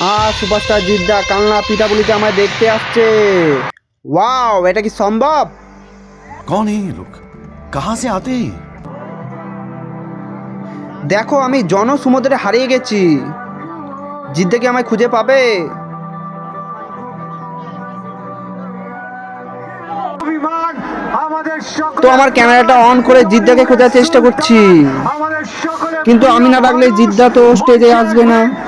আর superstar Jeddah Kalna বলিতে আমায় দেখতে আসছে। ওয়াও এটা কি সম্ভব? কোন এই লোক? কাহা সে আতে? দেখো আমি জনসমুদ্রে হারিয়ে গেছি। জিদ্দা কি আমায় খুঁজে পাবে? তো আমার ক্যামেরাটা অন করে জিদ্দাকে খোঁজার চেষ্টা করছি। কিন্তু আমি না ডাকলে জিদ্দা তো স্টেজে আসবে না।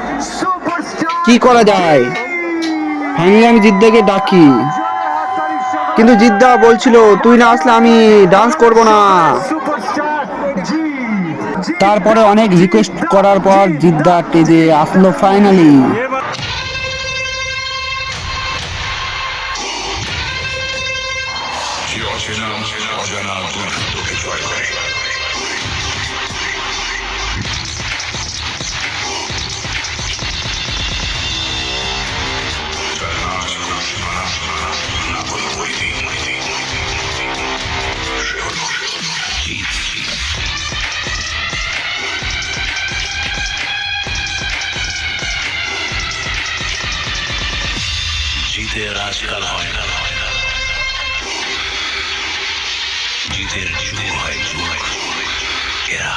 কি করা যায়? ফাইনালি আমি জিদ্দাকে ডাকি। কিন্তু জিদ্দা বলছিল, তুই না আসলে আমি ডান্স করব না। তারপরে অনেক রিকোয়েস্ট করার পর জিদ্দা টেজে আসলো ফাইনালি জিতের আজকাল হয় না। জিতের যুগ হয় যুগ এরা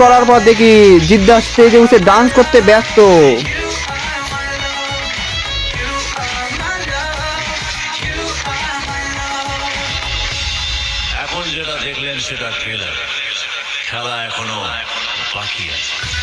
করার পর দেখি জিদ্দা স্টেজে উঠে ডান্স করতে ব্যস্ত। সেটা খেলা এখনও বাকি আছে।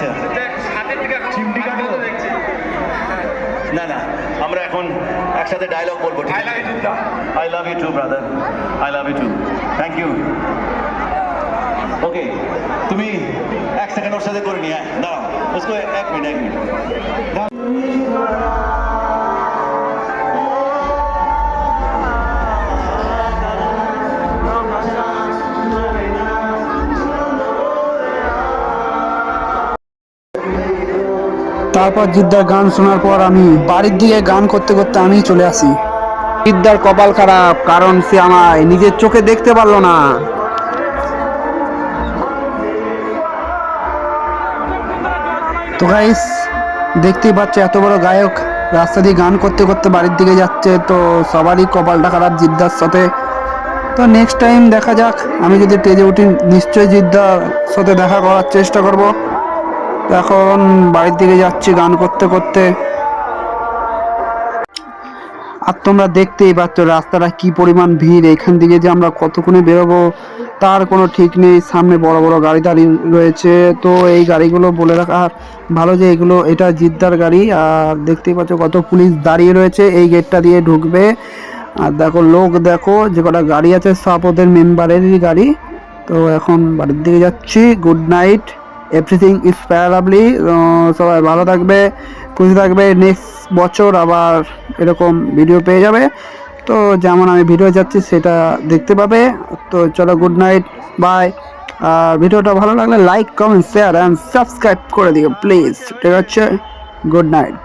আচ্ছা চিমটি কাটো না না আমরা এখন একসাথে ডায়লগ বলবো ঠিক আছে I love you too brother I love you too thank you okay তুমি এক সেকেন্ড ওর সাথে করে নি হ্যাঁ দাঁড়াও उसको এক মিনিট এক মিনিট তারপর জিদ্দার গান শোনার পর আমি বাড়ির দিকে গান করতে করতে আমি চলে আসি। জিদ্দার কপাল খারাপ, কারণ সে আমায় নিজের চোখে দেখতে পারল না। তো গাইস দেখতেই পাচ্ছে এত বড় গায়ক, রাস্তা দিয়ে গান করতে করতে বাড়ির দিকে যাচ্ছে, তো সবারই কপালটা খারাপ জিদ্দার সাথে। তো নেক্সট টাইম দেখা যাক, আমি যদি স্টেজে উঠি, নিশ্চয়ই জিদ্দার সাথে দেখা করার চেষ্টা করব। এখন বাড়ির দিকে যাচ্ছি গান করতে করতে। আর তোমরা দেখতেই পাচ্ছ রাস্তাটা কি পরিমাণ ভিড়, এখান থেকে যে আমরা কতক্ষণে বেরোবো তার কোনো ঠিক নেই, সামনে বড় বড় গাড়ি দাঁড়িয়ে রয়েছে। তো এই গাড়িগুলো বলে রাখা ভালো যে এগুলো, এটা জিদ্দার গাড়ি। আর দেখতেই পাচ্ছ কত পুলিশ দাঁড়িয়ে রয়েছে, এই গেটটা দিয়ে ঢুকবে। আর দেখো লোক দেখো, যে কটা গাড়ি আছে, সব ওদের মেম্বারেরই গাড়ি। তো এখন বাড়ির দিকে যাচ্ছি good night everything is probably সবাই ভালো থাকবে, খুশি থাকবে। নেক্সট বছর আবার এরকম ভিডিও পেয়ে যাবে। তো যেমন আমি ভিডিও যাচ্ছি, সেটা দেখতে পাবে। তো চলো গুড নাইট বাই আর ভিডিওটা ভালো লাগলে like comment share and subscribe করে দিও প্লিজ ঠিক আছে? Good night